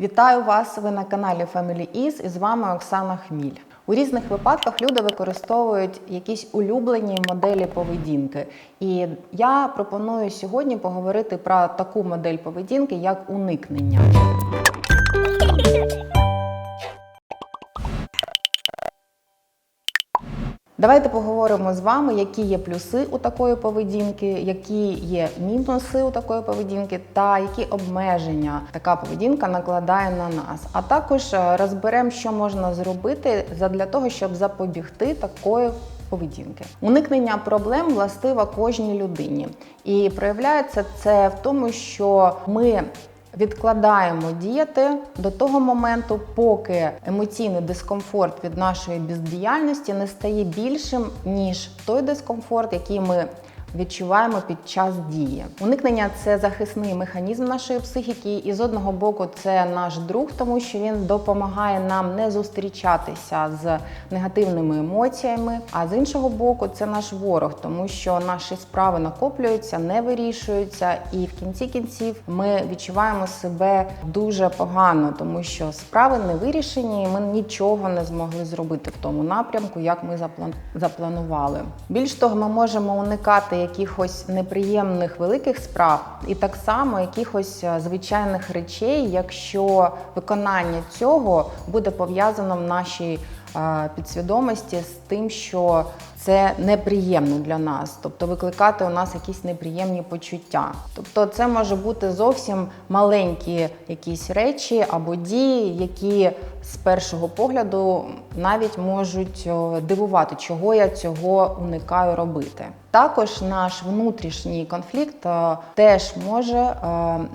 Вітаю вас! Ви на каналі Family Is і з вами Оксана Хміль. У різних випадках люди використовують якісь улюблені моделі поведінки. І я пропоную сьогодні поговорити про таку модель поведінки, як уникнення. Давайте поговоримо з вами, які є плюси у такої поведінки, які є мінуси у такої поведінки, та які обмеження така поведінка накладає на нас. А також е, розберемо, що можна зробити для того, щоб запобігти такої. Поведінки уникнення проблем властива кожній людині, і проявляється це в тому, що ми Відкладаємо діяти до того моменту, поки емоційний дискомфорт від нашої бездіяльності не стає більшим ніж той дискомфорт, який ми відчуваємо під час дії. Уникнення це захисний механізм нашої психіки, і з одного боку це наш друг, тому що він допомагає нам не зустрічатися з негативними емоціями. А з іншого боку, це наш ворог, тому що наші справи накоплюються, не вирішуються, і в кінці кінців ми відчуваємо себе дуже погано, тому що справи не вирішені, і ми нічого не змогли зробити в тому напрямку, як ми запланували. Більш того, ми можемо уникати якихось неприємних великих справ, і так само якихось е, звичайних речей, якщо виконання цього буде пов'язано в нашій е, підсвідомості з тим, що це неприємно для нас, тобто викликати у нас якісь неприємні почуття. Тобто, це може бути зовсім маленькі якісь речі або дії, які з першого погляду навіть можуть дивувати, чого я цього уникаю робити. Також наш внутрішній конфлікт е, теж може е,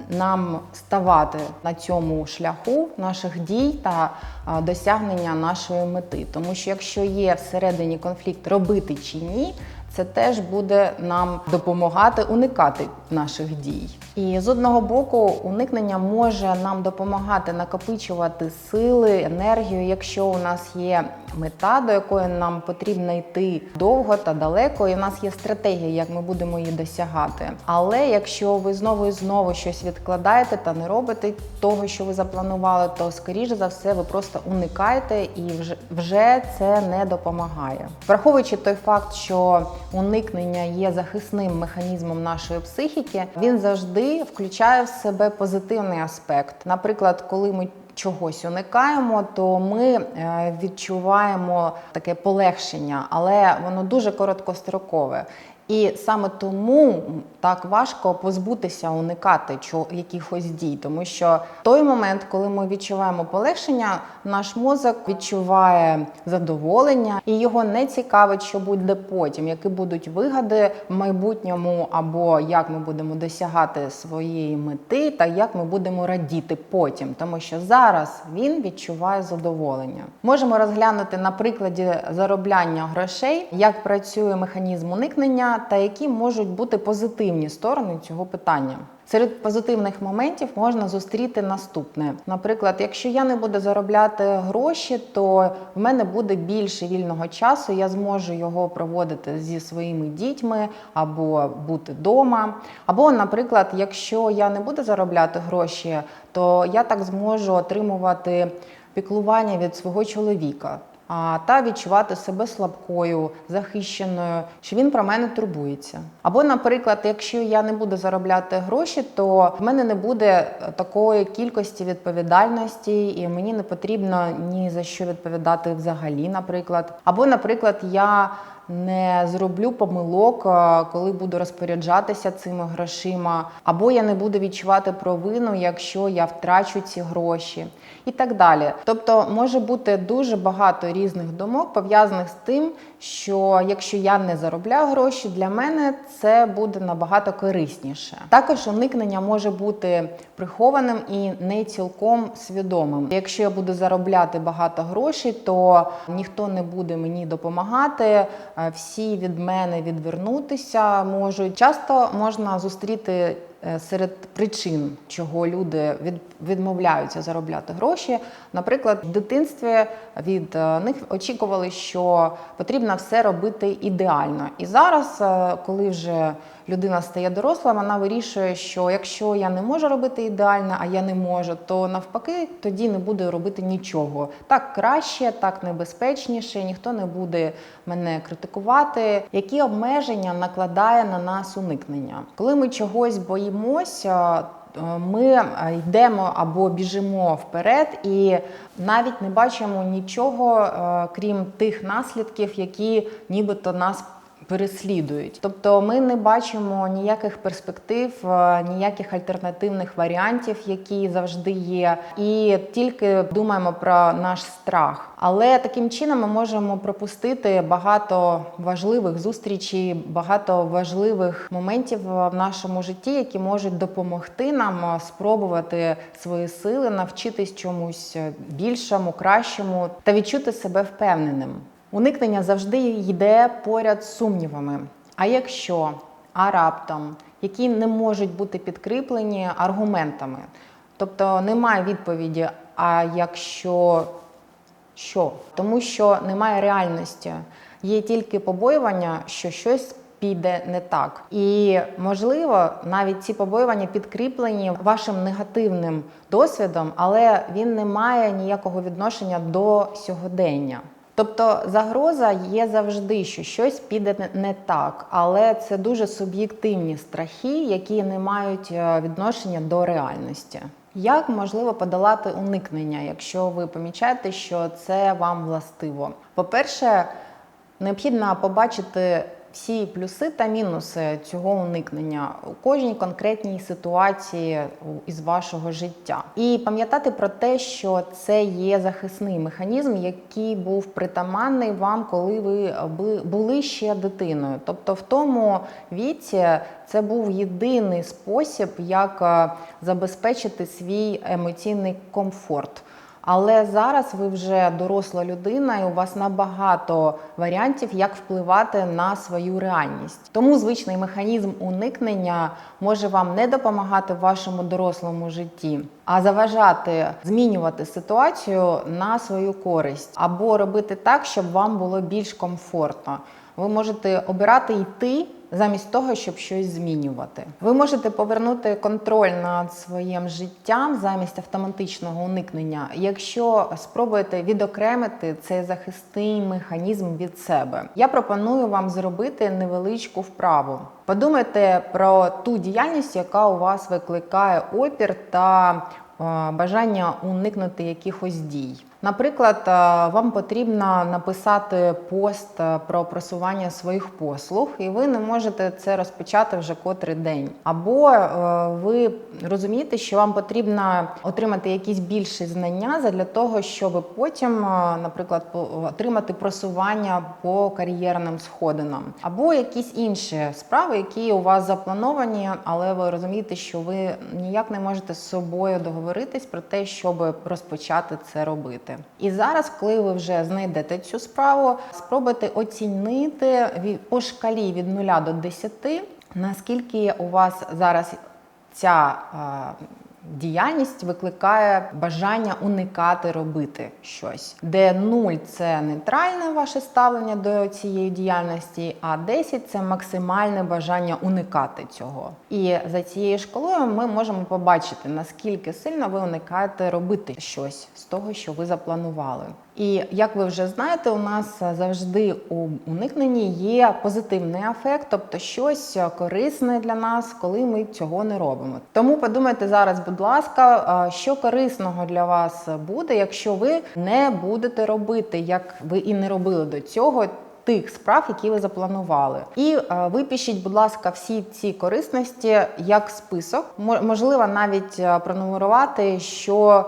нам ставати на цьому шляху наших дій та е, досягнення нашої мети. Тому що якщо є всередині конфлікт робити чи ні, це теж буде нам допомагати уникати наших дій. І з одного боку, уникнення може нам допомагати накопичувати сили, енергію, якщо у нас є мета, до якої нам потрібно йти довго та далеко, і в нас є стратегія, як ми будемо її досягати. Але якщо ви знову і знову щось відкладаєте та не робите того, що ви запланували, то скоріше за все ви просто уникаєте і вже, це не допомагає. Враховуючи той факт, що уникнення є захисним механізмом нашої психіки, він завжди включає в себе позитивний аспект. Наприклад, коли ми Чогось уникаємо, то ми е, відчуваємо таке полегшення, але воно дуже короткострокове. І саме тому так важко позбутися, уникати якихось дій, тому що той момент, коли ми відчуваємо полегшення, наш мозок відчуває задоволення, і його не цікавить, що буде потім, які будуть вигади в майбутньому, або як ми будемо досягати своєї мети, та як ми будемо радіти потім, тому що зараз він відчуває задоволення. Можемо розглянути на прикладі заробляння грошей, як працює механізм уникнення та які можуть бути позитивні сторони цього питання. Серед позитивних моментів можна зустріти наступне. Наприклад, якщо я не буду заробляти гроші, то в мене буде більше вільного часу. Я зможу його проводити зі своїми дітьми або бути вдома. Або, наприклад, якщо я не буду заробляти гроші, то я так зможу отримувати піклування від свого чоловіка та відчувати себе слабкою, захищеною, що він про мене турбується. Або, наприклад, якщо я не буду заробляти гроші, то в мене не буде такої кількості відповідальності, і мені не потрібно ні за що відповідати взагалі, наприклад. Або, наприклад, я не зроблю помилок, е, коли буду розпоряджатися цими грошима, або я не буду відчувати провину, якщо я втрачу ці гроші, і так далі. Тобто може бути дуже багато різних думок пов'язаних з тим, що якщо я не заробляю гроші, для мене це буде набагато корисніше. Також уникнення може бути прихованим і не цілком свідомим. Якщо я буду заробляти багато грошей, то ніхто не буде мені допомагати. Всі від мене відвернутися можуть. Часто можна зустріти серед причин, чого люди від, відмовляються заробляти гроші. Наприклад, в дитинстві від е, них очікували, що потрібно все робити ідеально. І зараз, е, коли вже людина стає доросла, вона вирішує, що якщо я не можу робити ідеально, а я не можу, то навпаки тоді не буду робити нічого. Так краще, так небезпечніше, ніхто не буде мене критикувати. Які обмеження накладає на нас уникнення? Коли ми чогось боїмося. Е, Ми е, йдемо або біжимо вперед і навіть не бачимо нічого, е, крім тих наслідків, які нібито нас переслідують. Тобто ми не бачимо ніяких перспектив, е, ніяких альтернативних варіантів, які завжди є, і тільки думаємо про наш страх. Але таким чином ми можемо пропустити багато важливих зустрічей, багато важливих моментів в нашому житті, які можуть допомогти нам е, спробувати свої сили, навчитись чомусь більшому, кращому та відчути себе впевненим. Уникнення завжди йде поряд з сумнівами. А якщо, а раптом, які не можуть бути підкріплені аргументами, тобто немає відповіді, а якщо що? Тому що немає реальності, є тільки побоювання, що щось піде не так. І можливо, навіть ці побоювання підкріплені вашим негативним досвідом, але він не має ніякого відношення до сьогодення. Тобто загроза є завжди, що щось піде не- так, але це дуже суб'єктивні страхи, які не мають е, відношення до реальності. Як можливо подолати уникнення, якщо ви помічаєте, що це вам властиво? По-перше, необхідно побачити всі плюси та мінуси цього уникнення у кожній конкретній ситуації із вашого життя, і пам'ятати про те, що це є захисний механізм, який був притаманний вам, коли ви були ще дитиною. Тобто, в тому віці це був єдиний спосіб, як е, забезпечити свій емоційний комфорт. Але зараз ви вже доросла людина, і у вас набагато варіантів, як впливати на свою реальність. Тому звичний механізм уникнення може вам не допомагати в вашому дорослому житті, а заважати змінювати ситуацію на свою користь або робити так, щоб вам було більш комфортно. Ви можете обирати йти замість того, щоб щось змінювати. Ви можете повернути контроль над своїм життям замість автоматичного уникнення, якщо спробуєте відокремити цей захисний механізм від себе. Я пропоную вам зробити невеличку вправу. Подумайте про ту діяльність, яка у вас викликає опір та е, бажання уникнути якихось дій. Наприклад, е, вам потрібно написати пост е, про просування своїх послуг, і ви не можете це розпочати вже котрий день. Або е, ви розумієте, що вам потрібно отримати якісь більші знання для того, щоб потім, наприклад, отримати просування по кар'єрним сходинам, або якісь інші справи, які у вас заплановані, але ви розумієте, що ви ніяк не можете з собою договоритись про те, щоб розпочати це робити. І зараз, коли ви вже знайдете цю справу, спробуйте оцінити по шкалі від 0 до 10, наскільки у вас зараз ця діяльність викликає бажання уникати робити щось, де 0 – це нейтральне ваше ставлення до цієї діяльності, а 10 – це максимальне бажання уникати цього. І за цією шкалою ми можемо побачити, наскільки сильно ви уникаєте робити щось з того, що ви запланували. І як ви вже знаєте, у нас завжди у уникненні є позитивний ефект, тобто щось корисне для нас, коли ми цього не робимо. Тому подумайте зараз, будь ласка, що корисного для вас буде, якщо ви не будете робити, як ви і не робили до цього. Тих справ, які ви запланували, і е, випишіть, будь ласка, всі ці корисності як список. Мо- Можливо, навіть пронумерувати, що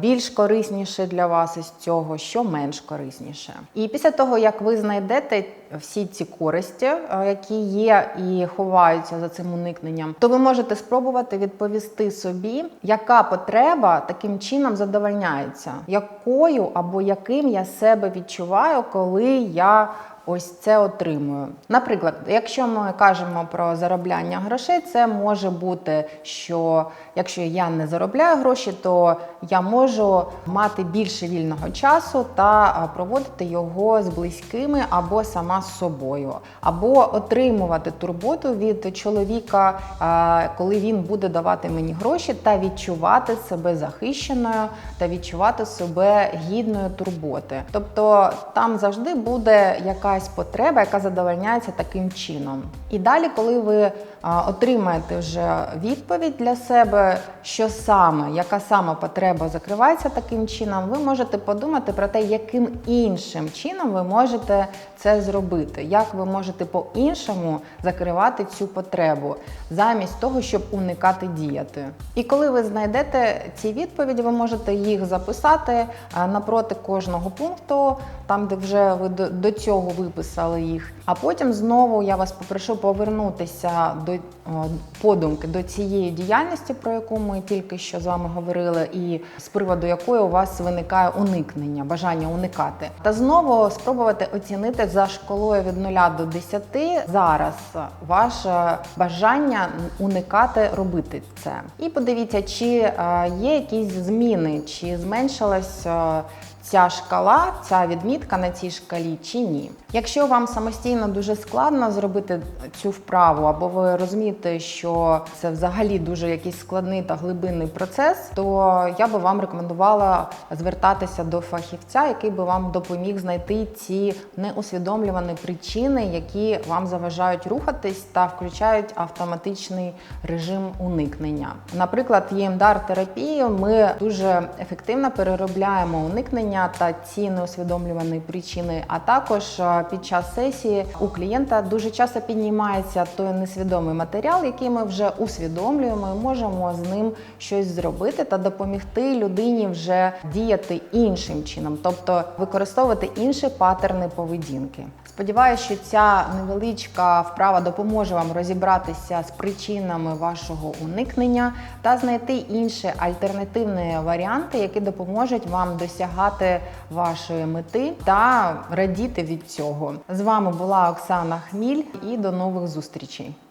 більш корисніше для вас із цього, що менш корисніше. І після того, як ви знайдете всі ці користі, е, які є і ховаються за цим уникненням, то ви можете спробувати відповісти собі, яка потреба таким чином задовольняється, якою або яким я себе відчуваю, коли я ось це отримую. Наприклад, якщо ми кажемо про заробляння грошей, це може бути, що якщо я не заробляю гроші, то я можу мати більше вільного часу та проводити його з близькими або сама з собою, або отримувати турботу від чоловіка, коли він буде давати мені гроші, та відчувати себе захищеною та відчувати себе гідною турботи. Тобто там завжди буде якась потреба, яка задовольняється таким чином. І далі, коли ви отримаєте вже відповідь для себе, що саме, яка саме потреба закривається таким чином, ви можете подумати про те, яким іншим чином ви можете це зробити, як ви можете по-іншому закривати цю потребу, замість того, щоб уникати діяти. І коли ви знайдете ці відповіді, ви можете їх записати а, напроти кожного пункту, там де вже ви до цього виписали їх. А потім знову я вас попрошу повернутися до подумки до цієї діяльності, про яку ми тільки що з вами говорили, і з приводу якої у вас виникає уникнення, бажання уникати, та знову спробувати оцінити за шкалою від 0 до 10 зараз ваше бажання уникати робити це. І подивіться, чи е, є якісь зміни, чи зменшилась е, ця шкала, ця відмітка на цій шкалі чи ні. Якщо вам самостійно дуже складно зробити цю вправу, або ви розумієте, що це взагалі дуже якийсь складний та глибинний процес, то я би вам рекомендувала звертатися до фахівця, який би вам допоміг знайти ці неусвідомлювані причини, які вам заважають рухатись та включають автоматичний режим уникнення. Наприклад, ємдар терапією ми дуже ефективно переробляємо уникнення та ці неусвідомлювані причини, а також е, під час сесії у клієнта дуже часто піднімається той несвідомий матеріал, який ми вже усвідомлюємо, і можемо з ним щось зробити та допомогти людині вже діяти іншим чином, тобто використовувати інші патерни поведінки. Сподіваюся, що ця невеличка вправа допоможе вам розібратися з причинами вашого уникнення та знайти інші альтернативні варіанти, які допоможуть вам досягати вашої мети та радіти від цього. З вами була Оксана Хміль і до нових зустрічей.